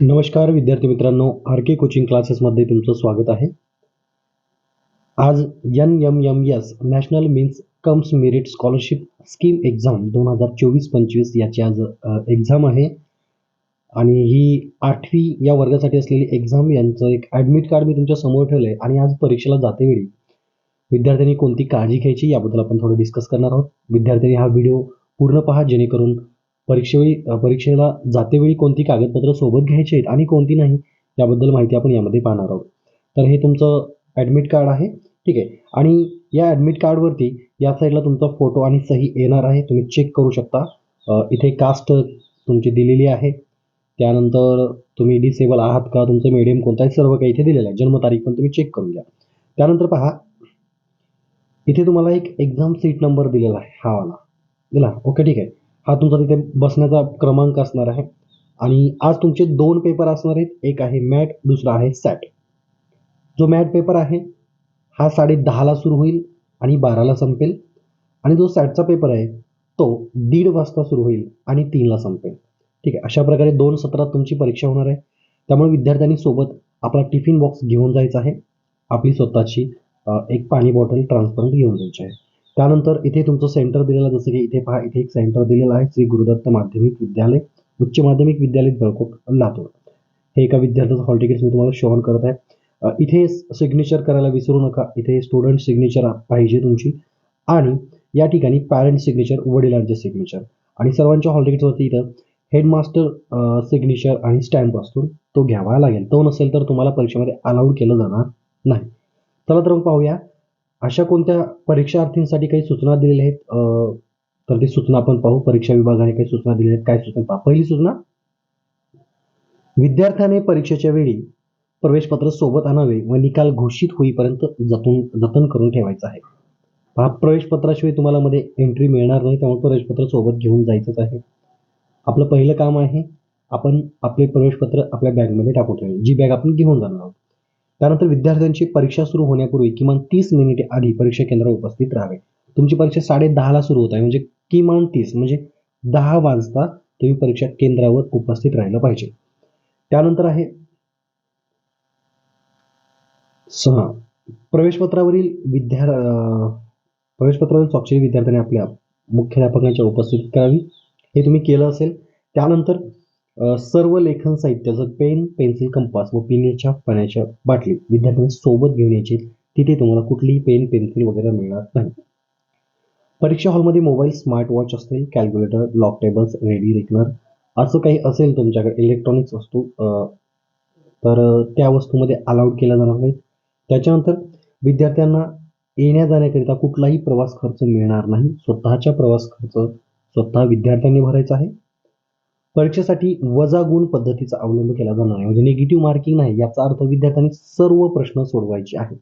नमस्कार विद्यार्थी मित्रांनो. आर के कोचिंग क्लासेसमध्ये तुमचं स्वागत आहे. आज N M M S national means cum merit scholarship scheme exam दोन हजार चोवीस पंचवीस याची आज एक्झाम आहे. आणि ही आठवी या वर्गासाठी असलेली एक्झाम यांचं एक ॲडमिट कार्ड मी तुमच्यासमोर ठेवलं आहे आणि आज परीक्षेला जातेवेळी विद्यार्थ्यांनी कोणती काळजी घ्यायची याबद्दल आपण थोडं डिस्कस करणार आहोत. विद्यार्थ्यांनी हा व्हिडिओ पूर्ण पहा जेणेकरून परीक्षेवेळी परीक्षेला जातेवेळी कोणती कागदपत्र सोबत घ्यायची आहेत आणि कोणती नाही याबद्दल माहिती आपण यामध्ये पाहणार आहोत. तर हे तुमचं ॲडमिट कार्ड आहे ठीक आहे. आणि या ॲडमिट कार्डवरती या साईडला तुमचा फोटो आणि सही येणार आहे. तुम्ही चेक करू शकता. इथे कास्ट तुमची दिलेली आहे. त्यानंतर तुम्ही डिसेबल आहात का तुमचं मीडियम कोणतं आहे सर्व काही इथे दिलेलं आहे. जन्मतारीख पण तुम्ही चेक करून घ्या. त्यानंतर पहा इथे तुम्हाला एक एक्झाम सीट नंबर दिलेला आहे हा वाला. दिला? ओके ठीक आहे. हा तुमचा तिथे बसण्याचा क्रमांक असणार आहे. आणि आज तुमचे दोन पेपर असणार आहेत. एक आहे मॅट दुसरा आहे सॅट जो मॅट पेपर आहे हा साडे दहाला सुरू होईल आणि बाराला संपेल. आणि जो सॅटचा पेपर आहे तो दीड वाजता सुरू होईल आणि तीनला संपेल. ठीक आहे अशा प्रकारे दोन सत्रात तुमची परीक्षा होणार आहे. त्यामुळे विद्यार्थ्यांनी सोबत आपला टिफिन बॉक्स घेऊन जायचा आहे. आपली स्वतःची एक पाणी बॉटल ट्रान्सपरंट घेऊन जायची आहे. त्यानंतर इथे तुमचं सेंटर दिलेलं जसं की इथे पहा इथे एक सेंटर दिलेलं आहे श्री गुरुदत्त माध्यमिक विद्यालय उच्च माध्यमिक विद्यालय बळकोट लातूर. हे एका विद्यार्थ्याचं हॉल तिकीट मी तुम्हाला शो करत आहे. इथे सिग्नेचर करायला विसरू नका. इथे स्टुडंट सिग्नेचर पाहिजे तुमची. आणि या ठिकाणी पॅरेंट सिग्नेचर वडिलांचे सिग्नेचर आणि सर्वांच्या हॉल तिकीटवरती इथं हेडमास्टर सिग्नेचर आणि स्टॅम्प असतो तो घ्यावा लागेल. तो नसेल तर तुम्हाला परीक्षेमध्ये अलाउड केलं जाणार नाही. चला तर मग पाहूया. अशा कोणत्या परीक्षार्थींसाठी काही सूचना दिलेल्या आहेत? तर ती सूचना आपण पाहू. परीक्षा विभागाने काही सूचना दिलेल्या आहेत. काय सूचना? पहा पहिली सूचना. विद्यार्थ्याने परीक्षेच्या वेळी प्रवेशपत्र सोबत आणावे व निकाल घोषित होईपर्यंत जतून जतन करून ठेवायचं आहे. हा प्रवेशपत्राशिवाय तुम्हाला मध्ये एंट्री मिळणार नाही. त्यामुळे प्रवेशपत्र सोबत घेऊन जायचंच आहे. आपलं पहिलं काम आहे आपण आपले प्रवेशपत्र आपल्या बॅगमध्ये टाकून ठेवले जी बॅग आपण घेऊन जाणार आहोत. त्यानंतर विद्यार्थ्यांची परीक्षा सुरू होण्यापूर्वी किमान तीस मिनिटे आधी परीक्षा केंद्रावर उपस्थित राहावे. तुमची परीक्षा साडे दहाला सुरू होत आहे म्हणजे किमान तीस म्हणजे दहा वाजता तुम्ही परीक्षा केंद्रावर उपस्थित राहिलं पाहिजे. त्यानंतर आहे सहा. प्रवेशपत्रावरील विद्या प्रवेशपत्रावरील स्वाक्षरी विद्यार्थ्यांनी आपल्या मुख्याध्यापकांच्या उपस्थितीत करावी. हे तुम्ही केलं असेल. त्यानंतर सर्व लेखन साहित्याचं पेन पेन्सिल कंपास व पिण्याच्या पाण्याच्या बाटली विद्यार्थ्यांनी सोबत घेऊन यायची. तिथे तुम्हाला कुठलीही पेन पेन्सिल वगैरे मिळणार नाही. परीक्षा हॉलमध्ये मोबाईल स्मार्ट वॉच असतील calculator log tables ready reckoner असं काही असेल तुमच्याकडे इलेक्ट्रॉनिक्स वस्तू तर त्या वस्तूमध्ये अलाउड केल्या जाणार नाही त्याच्यानंतर विद्यार्थ्यांना येण्या जाण्याकरिता कुठलाही प्रवास खर्च मिळणार नाही. स्वतःच्या प्रवास खर्च स्वतः विद्यार्थ्यांनी भरायचा आहे. परीक्षेसाठी वजा गुण पद्धतीचा अवलंब केला जाणार नाही. म्हणजे निगेटिव्ह मार्किंग नाही याचा अर्थ विद्यार्थ्यांनी सर्व प्रश्न सोडवायचे आहेत.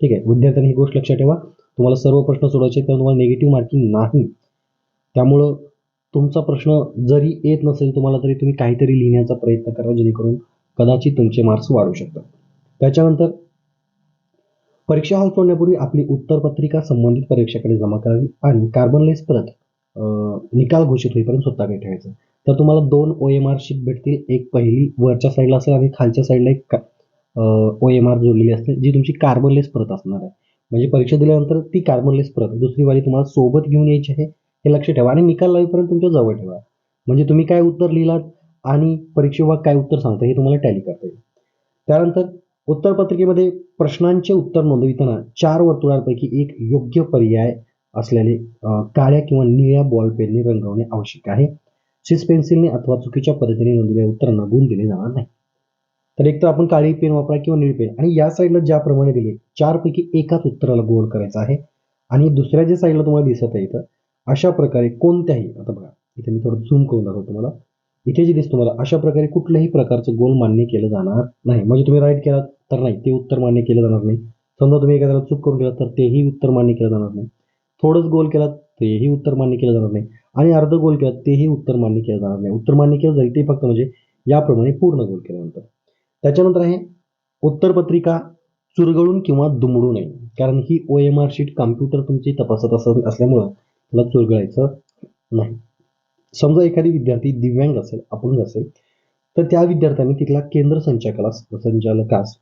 ठीक आहे? विद्यार्थ्यांनी ही गोष्ट लक्षात ठेवा. तुम्हाला सर्व प्रश्न सोडवायचे तर तुम्हाला निगेटिव्ह मार्किंग नाही. त्यामुळं तुमचा प्रश्न जरी येत नसेल तुम्हाला तरी तुम्ही काहीतरी लिहिण्याचा प्रयत्न करा जेणेकरून कदाचित तुमचे मार्क्स वाढू शकतात. त्याच्यानंतर परीक्षा हॉल सोडण्यापूर्वी आपली उत्तरपत्रिका संबंधित परीक्षेकडे जमा करावी आणि कार्बनलेस परत निकाल घोषित होईपर्यंत स्वतःकडे ठेवायचं तर तुम्हाला दोन ओ एम आर शीट भेटतील. एक पहिली वरच्या साईडला असेल आणि खालच्या साईडला एक ओ एम आर जोडलेली असते जी तुमची कार्बनलेस प्रत असणार आहे. म्हणजे परीक्षा दिल्यानंतर ती कार्बनलेस परत. दुसरी वाली तुम्हाला सोबत घेऊन यायची आहे हे लक्ष ठेवा आणि निकाल लावेपर्यंत तुमच्या जवळ ठेवा. म्हणजे तुम्ही काय उत्तर लिहिलात आणि परीक्षेवर काय उत्तर सांगता हे तुम्हाला टॅली करता येईल. त्यानंतर उत्तरपत्रिकेमध्ये प्रश्नांचे उत्तर नोंदविताना चार वर्तुळांपैकी एक योग्य पर्याय असलेले काळ्या किंवा निळ्या बॉल पेनने रंगवणे आवश्यक आहे. सिस पेन्सिलने अथवा चुकीच्या पद्धतीने नोंदवलेल्या उत्तरांना गुण दिले जाणार नाही. तर एक तर आपण काळी पेन वापरा किंवा निळी पेन. आणि या साईडला ज्याप्रमाणे दिले चारपैकी एकाच उत्तराला गोल करायचा आहे. आणि दुसऱ्या जे साईडला तुम्हाला दिसत आहे इथं अशा प्रकारे कोणत्याही आता बघा इथे मी थोडं झूम करून दाखवतो तुम्हाला. इथे जे दिसतं तुम्हाला अशा प्रकारे कुठल्याही प्रकारचं गोल मान्य केलं जाणार नाही. म्हणजे तुम्ही राईट केलात तर नाही ते उत्तर मान्य केलं जाणार नाही. समजा तुम्ही एखाद्याला चूक करून केलात तर तेही उत्तर मान्य केलं जाणार नाही. थोडंच गोल केलात तेही उत्तर मान्य केलं जाणार नाही. आणि अर्ध गोल केला तेही उत्तर मान्य केलं जाणार नाही. उत्तर मान्य केलं जाईल ते फक्त म्हणजे याप्रमाणे पूर्ण गोल केल्यानंतर. त्याच्यानंतर आहे उत्तरपत्रिका चुरगळून किंवा दुमडू नये. कारण ही O M R sheet computer तुमची तपासत असं असल्यामुळं तुला चुरगळायचं नाही. समजा एखादी विद्यार्थी दिव्यांग असेल अपंग असेल तर त्या विद्यार्थ्यांनी तिथला केंद्र संचालकाला संचालकास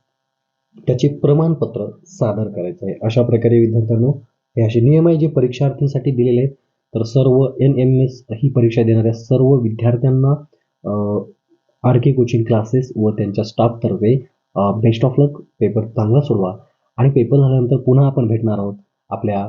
त्याचे प्रमाणपत्र सादर करायचं आहे. अशा प्रकारे विद्यार्थ्यांनो हे असे नियम आहे जे परीक्षार्थींसाठी दिलेले आहेत. तर सर्व एन एम एस ही परीक्षा देणाऱ्या सर्व विद्यार्थ्यांना आर के कोचिंग क्लासेस व त्यांच्या स्टाफतर्फे बेस्ट ऑफ लक पेपर चांगला सोडवा. आणि पेपर झाल्यानंतर पुन्हा आपण भेटणार आहोत आपल्या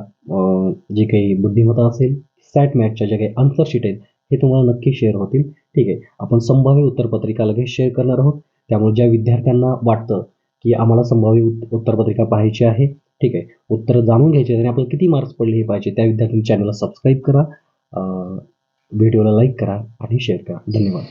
जे काही बुद्धिमत्ता असेल सॅट मॅचच्या ज्या काही आन्सर शीट आहेत हे तुम्हाला नक्की शेअर होतील. ठीक आहे. आपण संभाव्य उत्तरपत्रिका लगेच शेअर करणार आहोत. त्यामुळे ज्या विद्यार्थ्यांना वाटतं की आम्हाला संभाव्य उत्तरपत्रिका पाहायची आहे ठीक आहे. उत्तर जाणून घ्यायचे आणि आपल्याला किती मार्क्स पडले हे पाहिजे त्या विद्यार्थ्यांनी चॅनलला सबस्क्राईब करा व्हिडिओला लाईक करा आणि शेअर करा. धन्यवाद.